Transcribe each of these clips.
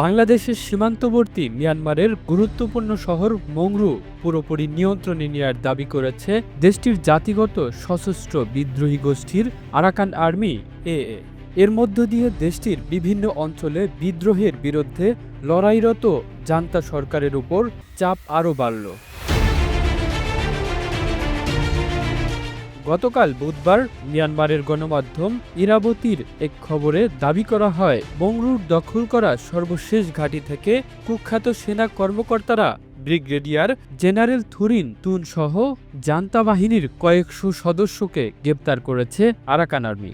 বাংলাদেশের সীমান্তবর্তী মিয়ানমারের গুরুত্বপূর্ণ শহর মংরু পুরোপুরি নিয়ন্ত্রণে নেওয়ার দাবি করেছে দেশটির জাতিগত সশস্ত্র বিদ্রোহী গোষ্ঠীর আরাকান আর্মি এ। এর মধ্য দিয়ে দেশটির বিভিন্ন অঞ্চলে বিদ্রোহের বিরুদ্ধে লড়াইরত জান্তা সরকারের উপর চাপ আরও বাড়ল। গতকাল বুধবার মিয়ানমারের গণমাধ্যম ইরাবতীর এক খবরে দাবি করা হয়, বংরুর দখল করা সর্বশেষ ঘাঁটি থেকে কুখ্যাত সেনা কর্মকর্তারা ব্রিগেডিয়ার জেনারেল থুরিন তুন সহ জান্তা বাহিনীর কয়েকশো সদস্যকে গ্রেপ্তার করেছে আরাকান আর্মি।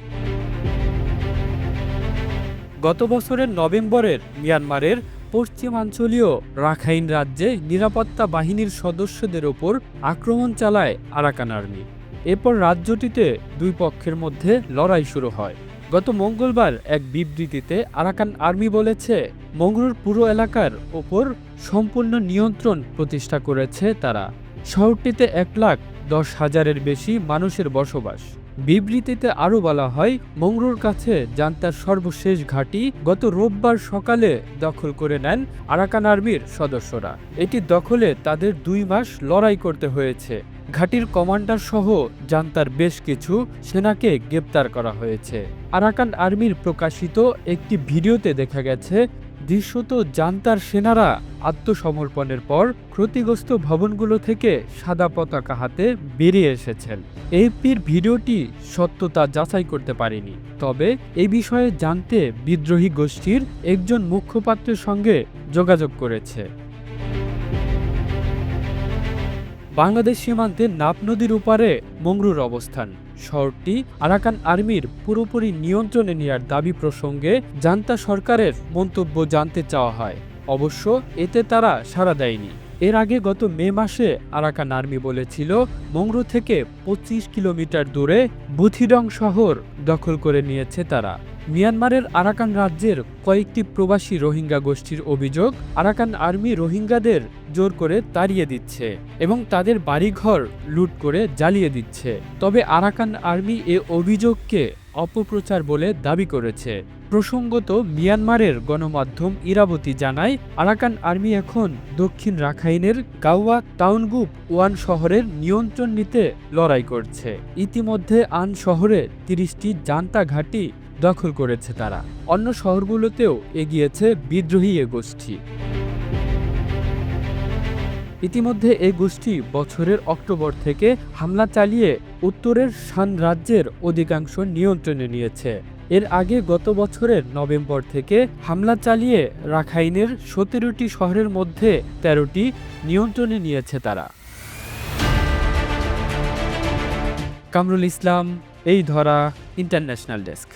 গত বছরের নভেম্বরের মিয়ানমারের পশ্চিমাঞ্চলীয় রাখাইন রাজ্যে নিরাপত্তা বাহিনীর সদস্যদের ওপর আক্রমণ চালায় আরাকান আর্মি। এরপর রাজ্যটিতে দুই পক্ষের মধ্যে লড়াই শুরু হয়। গত মঙ্গলবার এক বিবৃতিতে আরাকান আর্মি বলেছে মঙ্গলুর পুরো এলাকার ওপর সম্পূর্ণ নিয়ন্ত্রণ প্রতিষ্ঠা করেছে তারা। শহরটিতে এক লাখ দশ হাজারের বেশি মানুষের বসবাস। বিবৃতিতে আরও বলা হয়, মংরুর কাছে জান্তার সর্বশেষ ঘাঁটি গত রোববার সকালে দখল করে নেন আরাকান আর্মির সদস্যরা। এটি দখলে তাদের দুই মাস লড়াই করতে হয়েছে। ঘাঁটির কমান্ডার সহ জান্তার বেশ কিছু সেনাকে গ্রেপ্তার করা হয়েছে। আরাকান আর্মির প্রকাশিত একটি ভিডিওতে দেখা গেছে, দৃশ্যত জান্তার সেনারা আত্মসমর্পণের পর ক্ষতিগ্রস্ত ভবনগুলো থেকে সাদা পতাকা হাতে বেরিয়ে এসেছেন। এপির ভিডিওটি সত্যতা যাচাই করতে পারেনি, তবে এই বিষয়ে জানতে বিদ্রোহী গোষ্ঠীর একজন মুখপাত্রের সঙ্গে যোগাযোগ করেছে। বাংলাদেশ সীমান্তে নাপ নদীর উপারে মংরুর অবস্থান। শহরটি আরাকান আর্মির পুরোপুরি নিয়ন্ত্রণে নেওয়ার দাবি প্রসঙ্গে জান্তা সরকারের মন্তব্য জানতে চাওয়া হয়। অবশ্য এতে তারা সাড়া দেয়নি। এর আগে গত মে মাসে আরাকান আর্মি বলেছিল, মংরু থেকে পঁচিশ কিলোমিটার দূরে বুথিডং শহর দখল করে নিয়েছে তারা। মিয়ানমারের আরাকান রাজ্যের কয়েকটি প্রবাসী রোহিঙ্গা গোষ্ঠীর অভিযোগ, আরাকান আর্মি রোহিঙ্গাদের জোর করে তাড়িয়ে দিচ্ছে এবং তাদের বাড়িঘর লুট করে জ্বালিয়ে দিচ্ছে। তবে আরাকান আর্মি এ অভিযোগকে অপপ্রচার বলে দাবি করেছে। প্রসঙ্গত, মিয়ানমারের গণমাধ্যম ইরাবতী জানায়, আরাকান আর্মি এখন দক্ষিণ রাখাইনের গাওয়া টাউনগুপ ওয়ান শহরের নিয়ন্ত্রণ নিতে লড়াই করছে। ইতিমধ্যে আন শহরে তিরিশটি জান্তা ঘাঁটি দখল করেছে তারা। অন্য শহরগুলোতেও এগিয়েছে বিদ্রোহী এ গোষ্ঠী। ইতিমধ্যে এই গোষ্ঠী বছরের অক্টোবর থেকে হামলা চালিয়ে উত্তরের শান রাজ্যের অধিকাংশ নিয়ন্ত্রণে নিয়েছে। এর আগে গত বছরের নভেম্বর থেকে হামলা চালিয়ে রাখাইনের সতেরোটি শহরের মধ্যে তেরোটি নিয়ন্ত্রণে নিয়েছে তারা। কামরুল ইসলাম, এই ধরা, ইন্টারন্যাশনাল ডেস্ক।